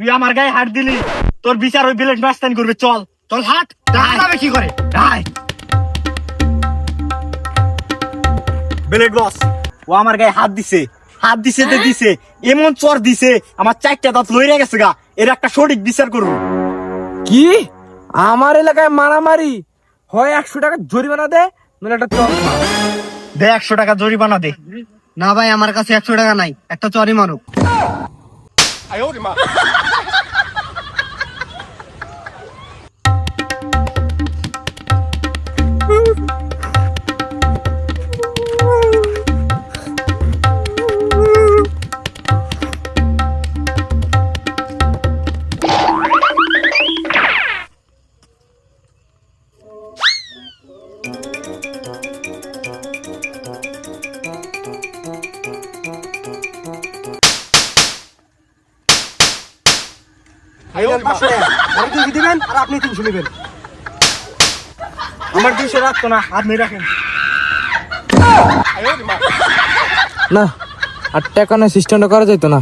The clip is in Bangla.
তুই আমার গায়ে হাত দিলি তোর বিচার ওই বিলেট মাস্তানি করবে চল। চল হাট। যাবে কি করে? বিলেট বস ও আমার গায়ে হাত দিছে। হাত দিছে তো দিছে এমন চর দিছে আমার চারটা দাঁত লইরে গেছে গা এর একটা সঠিক বিচার করুন কি? আমার এলাকায় মারামারি? হয় একশো টাকা জরিমানা দে নইলে একটা খা। দে একশো টাকা জরিমানা দে। না ভাই আমার কাছে একশো টাকা নাই একটা চরি মারুক। 哎呦我的妈！দিবেন? আর আপনি তিনশো নেবেন। আমার দুইশো রাখতো না আপনি রাখেন। না আর টাকা না সিস্টেমটা করা যেত না।